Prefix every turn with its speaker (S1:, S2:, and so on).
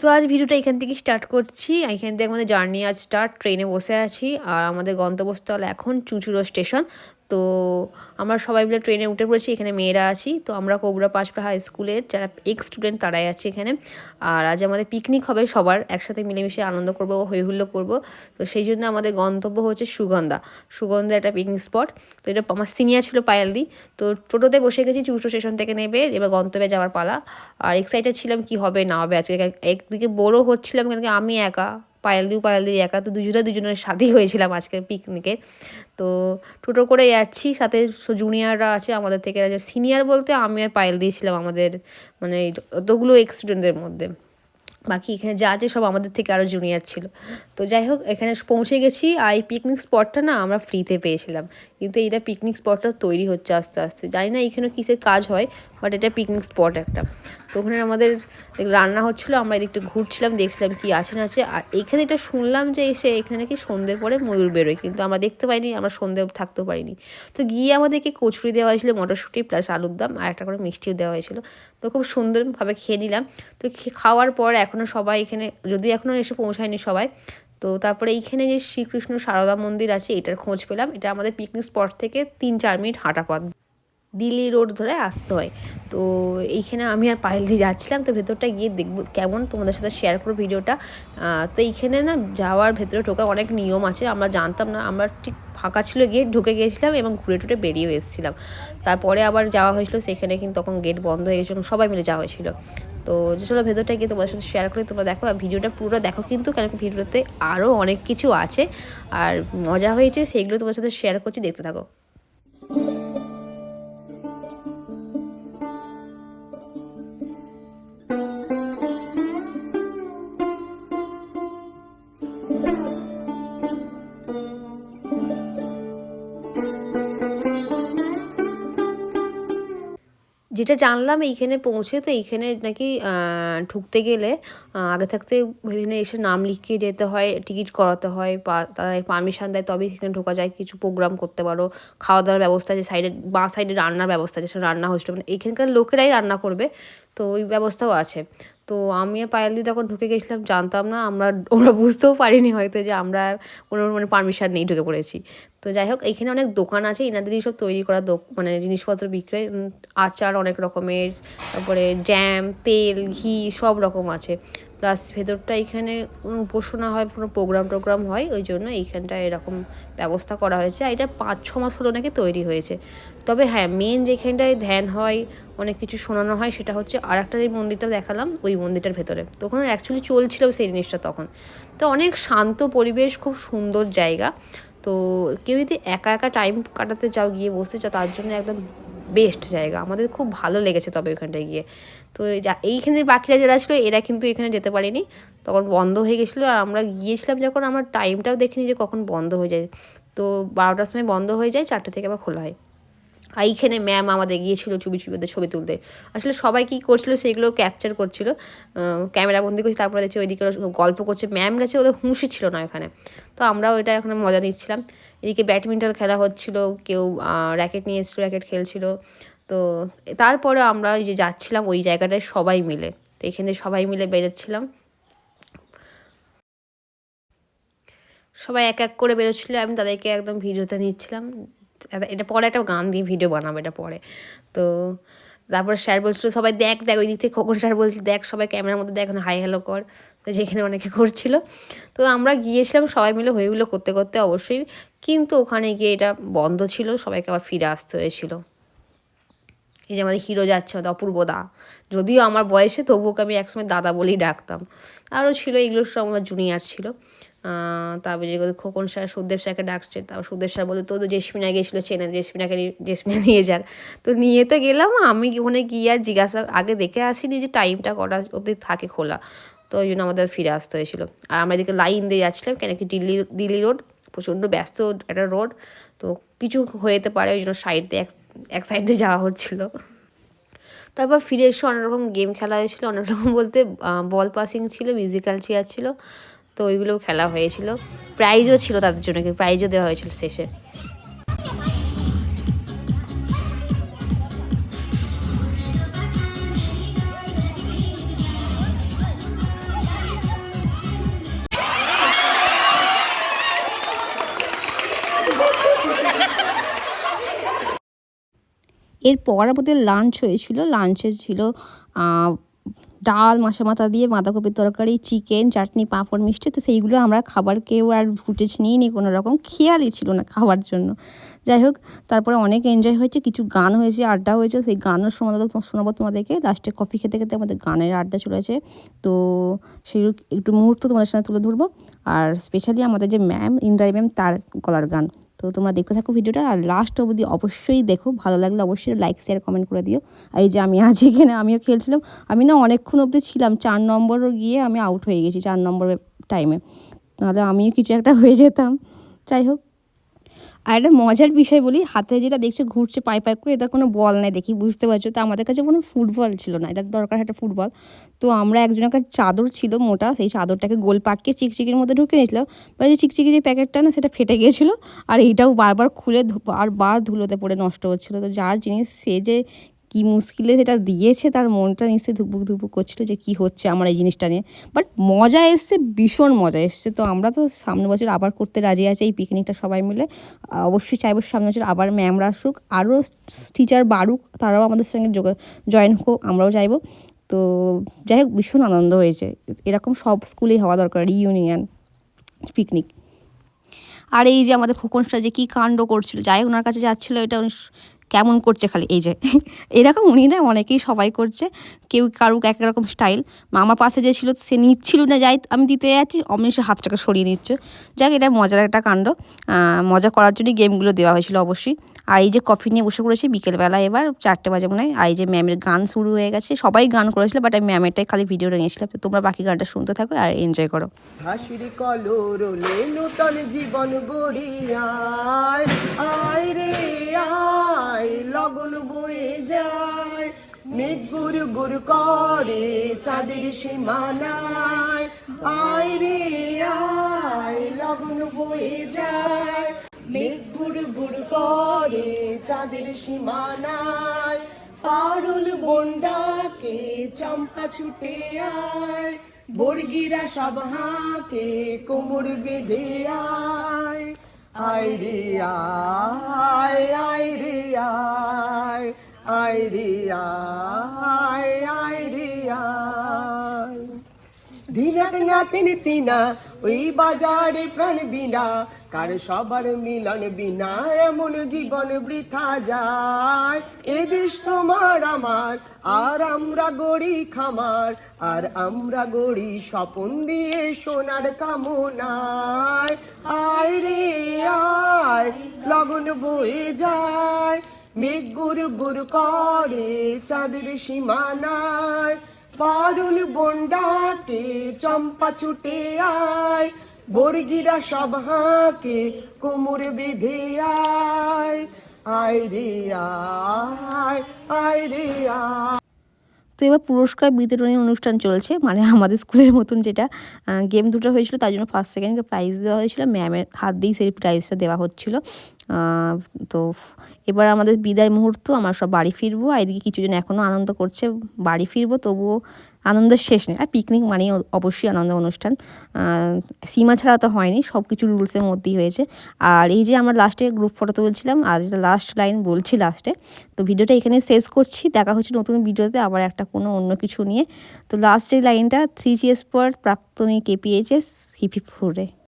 S1: তো আজ ভিডিওটা এখান থেকে স্টার্ট করছি। এখান থেকে আমাদের জার্নি আজ স্টার্ট। ট্রেনে বসে আছি। আর আমাদের গন্তব্যস্থল এখন চুঁচুড়ো স্টেশন। তো আমরা সবাই মিলে ট্রেনে উঠে পড়েছি, এখানে মেয়েরা আছি। তো আমরা কোবরা পাঁচপা হাই স্কুলের যারা এক্স স্টুডেন্ট তারাই আছে এখানে। আর আজ আমাদের পিকনিক হবে সবার, একসাথে মিলেমিশে আনন্দ করব হৈহুল্য করব। তো সেই জন্য আমাদের গন্তব্য হচ্ছে সুগন্ধা। সুগন্ধা একটা পিকনিক স্পট তো এটা আমার সিনিয়র ছিল পায়েলদি। তো টোটোতে বসে গেছি চুচড়ো স্টেশন থেকে নেবে, এবার গন্তব্যে যাওয়ার পালা। আর এক্সাইটেড ছিলাম কি হবে, না হবে। আজকে একদিকে বড়ো হচ্ছিলাম কেন আমি একা। পায়েল দিও পায়েল দিয়ে একা, তো দুজনে দুজনের সাথেই হয়েছিলাম আজকের পিকনিকে তো টোটো করে যাচ্ছি, সাথে জুনিয়ররা আছে আমাদের থেকে সিনিয়র বলতে আমি আর পায়েল দিয়েছিলাম আমাদের মানে যতগুলো এক্স স্টুডেন্টদের মধ্যে। বাকি এখানে যা আছে সব আমাদের থেকে আরও জুনিয়র ছিল। তো যাই হোক, এখানে পৌঁছে গেছি। আর এই পিকনিক স্পটটা না আমরা ফ্রিতে পেয়েছিলাম। কিন্তু এইটা পিকনিক স্পটটা তৈরি হচ্ছে আস্তে আস্তে। জানি না এখানে কিসের কাজ হয় বাট এটা পিকনিক স্পট একটা। তো ওখানে আমাদের রান্না হচ্ছিল, আমরা এদিকটা ঘুরছিলাম, দেখছিলাম কি আছে, না আছে। আর এখানে এটা শুনলাম যে এসে এখানে নাকি সন্ধ্যের পরে ময়ূর বেরোয়, কিন্তু আমরা দেখতে পাইনি, আমরা সন্ধ্যে থাকতেও পারিনি। তো গিয়ে আমাদেরকে কচুরি দেওয়া হয়েছিল, মটরশুঁটি প্লাস আলুর দাম, আর একটা করে মিষ্টিও দেওয়া হয়েছিল। তো খুব সুন্দরভাবে খেয়ে নিলাম। তো খাওয়ার পর এখনও সবাই এখানে যদি এখনও এসে পৌঁছায়নি সবাই, তো তারপরে এইখানে যে শ্রীকৃষ্ণ সারদা মন্দির আছে, এটার খোঁজ পেলাম। এটা আমাদের পিকনিক স্পট থেকে তিন চার মিনিট হাঁটা পথ। দিল্লি রোড ধরে আসতে হয়। তো এইখানে আমি আর পায়েল দিয়ে যাচ্ছিলাম, তো ভেতরটা গিয়ে দেখব কেমন। তোমাদের সাথে শেয়ার করো ভিডিওটা। তো এইখানে না যাওয়ার ভেতরে ঢোকার অনেক নিয়ম আছে, আমরা জানতাম না। আমরা ঠিক ফাঁকা ছিল গেট ঢুকে গিয়েছিলাম এবং ঘুরে টুরে বেরিয়ে এসেছিলাম। তারপরে আবার যাওয়া হয়েছিল, সেখানে কিন্তু তখন গেট বন্ধ হয়ে গেছিল সবাই মিলে যাওয়া হয়েছিল। তো চলো ভেতরটা গিয়ে তোমাদের সাথে শেয়ার করে তোমরা দেখো, আর ভিডিওটা পুরো দেখো কিন্তু কেন ভিডিওতে আরও অনেক কিছু আছে। আর মজা হয়েছে, সেইগুলো তোমার সাথে শেয়ার করছি, দেখতে থাকো। যেটা জানলাম এইখানে পৌঁছে, তো এইখানে নাকি ঢুকতে গেলে আগে থাকতে এখানে এসে নাম লিখিয়ে যেতে হয়, টিকিট করাতে হয় তারা পারমিশন দেয়, তবেই সেখানে ঢোকা যায়, কিছু প্রোগ্রাম করতে পারো খাওয়া দাওয়ার ব্যবস্থা আছে সাইডে বাঁ সাইডে রান্নার ব্যবস্থা আছে রান্না হচ্ছিল মানে এখানকার লোকেরাই রান্না করবে, তো ওই ব্যবস্থাও আছে। তো আমি আর পায়েল দিয়ে তখন ঢুকে গেছিলাম, জানতাম না, আমরা, ওরা বুঝতেও পারিনি হয়তো যে আমরা কোনো মানে পারমিশন নেই ঢুকে পড়েছি। তো যাই হোক এখানে অনেক দোকান আছে এনাদেরই সব তৈরি করা মানে জিনিসপত্র বিক্রয় আচার অনেক রকমের, তারপরে জ্যাম তেল, ঘি সব রকম আছে। প্লাস ভেতরটা এখানে উপাসনা হয়, কোনো প্রোগ্রাম টোগ্রাম হয়, ওই জন্য এইখানটা এরকম ব্যবস্থা করা হয়েছে। আর এটা পাঁচ, ছ মাস হলো নাকি তৈরি হয়েছে। তবে হ্যাঁ মেন যেখানটায় ধ্যান হয়, অনেক কিছু শোনানো হয়, সেটা হচ্ছে আর একটা যে মন্দিরটা দেখালাম, ওই মন্দিরটার ভেতরে। তো ওখানে অ্যাকচুয়ালি চলছিল সেই জিনিসটা তখন। তো অনেক শান্ত পরিবেশ, খুব সুন্দর জায়গা। তো কেউ যদি একা একা টাইম কাটাতে চাও, গিয়ে বসতে চাও, তার জন্য একদম বেস্ট জায়গা। আমাদের খুব ভালো লেগেছে তবে ওইখানটায় গিয়ে। তো এইখানে বাকিরা যারা ছিল, এরা কিন্তু এখানে যেতে পারেনি। তখন বন্ধ হয়ে গেছিল আর আমরা গিয়েছিলাম যখন, আমার টাইমটাও দেখিনি যে কখন বন্ধ হয়ে যায়। তো বারোটার সময় বন্ধ হয়ে যায়, চারটে থেকে আবার খোলা হয়। এইখানে ম্যাম আমাদের গিয়েছিল চুবি চুবি ছবি তুলতে। আসলে সবাই কী করছিল, সেগুলো ক্যাপচার করছিল। ক্যামেরা বন্দি করছি, তারপরে দেখছি ওইদিকে গল্প করছে। ম্যাম গেছে, ওদের হুঁশি ছিল না ওখানে তো আমরাও এটা এখন মজা নিচ্ছিলাম। এদিকে ব্যাডমিন্টন খেলা হচ্ছিল, কেউ র্যাকেট নিয়ে এসেছিল র্যাকেট খেলছিল। তো তারপরে আমরা ওই যে যাচ্ছিলাম ওই জায়গাটায় সবাই মিলে। তো এখানে সবাই মিলে বেরোচ্ছিলাম। সবাই এক এক করে বেরোচ্ছিলো, আমি তাদেরকে একদম ভিডিওতে নিচ্ছিলাম। এটা পরে একটা গান দিয়ে ভিডিও বানাবো, এটা পরে। তো তারপর স্যার বলছিল, সবাই দেখ দেখ ওই দিক থেকে খোকন স্যার বলছিল, দেখ, সবাই ক্যামেরার মধ্যে দেখ হাই হ্যালো কর। তো যেখানে অনেকে করছিল। তো আমরা গিয়েছিলাম, সবাই মিলে হয়েগুলো করতে করতে অবশ্যই। কিন্তু ওখানে গিয়ে এটা বন্ধ ছিল, সবাইকে আবার ফিরে আসতে হয়েছিল। এই যে আমাদের হিরো যাচ্ছে, আমাদের অপূর্ব দা। যদিও আমার বয়সে, তবুও আমি একসময় দাদা বলেই ডাকতাম। আরও ছিল এগুলো সব আমার জুনিয়র ছিল। তারপরে যেগুলো খোকন স্যার সুদেব স্যারকে ডাকছে। তারপর সুদেব স্যার বলতো তো জেসমিনা গিয়েছিল, চেনে জেসমিনাকে জেসমিনা নিয়ে যান। তো নিয়ে তো গেলাম, আমি ওখানে গিয়ে আর জিজ্ঞাসা, আগে দেখে আসিনি যে টাইমটা কটা অবধি থাকে খোলা। তো ওই জন্য আমাদের ফিরে আসতে হয়েছিল। আর আমরা এদিকে লাইন দিয়ে যাচ্ছিলাম, কেন কি দিল্লি দিল্লি রোড প্রচণ্ড ব্যস্ত একটা রোড তো কিছু হয়েতে পারে, ওই জন্য সাইড দিয়ে এক এক সাইড দিয়ে যাওয়া হচ্ছিল। তারপর ফিরে এসে অনেক রকম গেম খেলা হয়েছিল, অনেক রকম বলতে বল পাসিং ছিল মিউজিক্যাল চেয়ার ছিল। তো ওইগুলোও খেলা হয়েছিল। প্রাইজও ছিল তাদের জন্য প্রাইজও দেওয়া হয়েছিল শেষে। এরপর আমাদের লাঞ্চ হয়েছিল। লাঞ্চে ছিল ডাল মাসা মাথা দিয়ে বাঁধাকপির তরকারি চিকেন চাটনি, পাঁপড়, মিষ্টি, তো সেইগুলো আমরা খাবার কেউ আর ফুটেজ নিই নি কোনো রকম খেয়ালই ছিল না খাওয়ার জন্য। যাই হোক, তারপরে অনেক এনজয় হয়েছে, কিছু গান হয়েছে, আড্ডা হয়েছে, সেই গানের সময় শোনাবো তোমাদেরকে। লাস্টে কফি খেতে খেতে আমাদের গানের আড্ডা চলেছে তো সেই একটু মুহূর্ত তোমাদের সাথে তুলে ধরবো। আর স্পেশালি আমাদের যে ম্যাম ইন্দ্রাই ম্যাম তার গলার গান। তো তোমরা দেখতে থাকো ভিডিওটা আর লাস্ট অবধি অবশ্যই দেখো। ভালো লাগলে অবশ্যই লাইক শেয়ার কমেন্ট করে দিও। এই যে আমি আজ এখানে, আমিও খেলছিলাম। আমি না অনেকক্ষণ অবধি ছিলাম, চার নম্বর গিয়ে আমি আউট হয়ে গেছি, চার নম্বর টাইমে নাহলে আমিও কিছু একটা হয়ে যেতাম। যাই হোক। আর একটা মজার বিষয় বলি, হাতে যেটা দেখছে ঘুরছে পাই পাই করে, এটা কোনো বল নেই দেখি, বুঝতে পারছ? তো আমাদের কাছে কোনো ফুটবল ছিল না, এটা দরকার একটা ফুটবল। তো আমরা একজনের কাছে চাদর ছিল মোটা, সেই চাদরটাকে গোল পাকিয়ে চিকচিকির মধ্যে ঢুকে নিয়েছিলাম বা যে চিকচিকি যে প্যাকেটটা না, সেটা ফেটে গিয়েছিল, আর এইটাও বারবার খুলে বারবার ধুলোতে পড়ে নষ্ট হচ্ছিল। তো যার জিনিস, সে যে কি মুশকিলে সেটা দিয়েছে তার মনটা নিশ্চয়ই ধুকবুক ধুকবুক করছিল যে কি হচ্ছে আমার এই জিনিসটা নিয়ে। বাট মজা এসছে, ভীষণ মজা এসছে। তো আমরা তো সামনে বছর আবার করতে রাজি আছি এই পিকনিকটা সবাই মিলে। অবশ্যই চাইব সামনে বছর আবার ম্যামরা আসুক। আরও টিচার বাড়ুক, তারাও আমাদের সঙ্গে জয়েন হোক, আমরাও চাইব। তো যাই হোক, ভীষণ আনন্দ হয়েছে। এরকম সব স্কুলেই হওয়া দরকার রিউনিয়ন পিকনিক আর এই যে আমাদের খোকনসটা যে কী কাণ্ড করছিল, যাই ওনার কাছে যাচ্ছিল, এটা কেমন করছে খালি, এই যে। এরকম উনি না অনেকেই সবাই করছে, কেউ কারুক এক রকম স্টাইল আমার পাশে যে ছিল, সে নিচ্ছিল না, যাই আমি দিতে যাচ্ছি, অমনি সে হাতটাকে সরিয়ে নিচ্ছে। যাক, এটা মজার একটা কাণ্ড। মজা করার জন্যই গেমগুলো দেওয়া হয়েছিল অবশ্যই। আর এই যে কফি নিয়ে বসে পড়েছি, বিকেলবেলা এবার চারটে বাজে মনে হয়। আর এই যে ম্যামের গান শুরু হয়ে গেছে, সবাই গান করেছিল বাট আমি ম্যামেরটাই খালি ভিডিওটা নিয়েছিলাম। তো তোমরা বাকি গানটা শুনতে থাকো আর এনজয় করো।
S2: জীবন আয় লগন বয়ে যায়। মেঘ গুর গুর করে চাঁদের সীমানায়। আয় রে, আয়, লগন বয়ে যায়। মেঘ গুর গুর করে চাঁদের সীমানায়। পারুল বন্ডাকে চম্পা ছুটে আয়। বর্গিরা সব হাঁকে কোমর বেঁধে আয়। রে আয় আয় রে আয় দিনাত নাতিন তিনা ওই বাজারে প্রাণ বিনা, কার সবার মিলন বিনা, এমন জীবন বৃথা যায়। এ দেশ তোমার আমার, আর আমরা গড়ি খামার, আর আমরা গড়ি স্বপন দিয়ে সোনার কামনায়। আয় রে আয়, লগন বয়ে যায়। মেঘ গুর গুর করে চাঁদের সীমানায়। পারুল বন্ডাকে চম্পা ছুটে আয়, বর্গিরা সব হাঁকে কোমর বেঁধে আয়। আয় রে আয় আয় রে আয়।
S1: তো এবার পুরস্কার বিতরণী অনুষ্ঠান চলছে মানে আমাদের স্কুলের মতন যেটা গেম দুটো হয়েছিল, তার জন্য ফার্স্ট সেকেন্ডকে প্রাইজ দেওয়া হয়েছিল ম্যামের হাত দিয়েই সেই প্রাইজটা দেওয়া হচ্ছিল। তো এবার আমাদের বিদায় মুহূর্ত, আমরা সব বাড়ি ফিরবো, আর এদিকে কিছুজন এখনও আনন্দ করছে, বাড়ি ফিরবো, তবুও আনন্দের শেষ নেই। আর পিকনিক মানেই অবশ্যই আনন্দ অনুষ্ঠান। সীমা ছাড়া তো হয়নি সব কিছু রুলসের মধ্যেই হয়েছে। আর এই যে আমরা লাস্টে গ্রুপ ফটো তুলছিলাম আর যেটা লাস্ট লাইন বলছি লাস্টে তো ভিডিওটা এখানে শেষ করছি, দেখা হচ্ছে নতুন ভিডিওতে আবার একটা কোনো অন্য কিছু নিয়ে। তো লাস্টের লাইনটা থ্রি জিএস পর প্রাক্তনী কেপিএইচএস হিপি ফুরে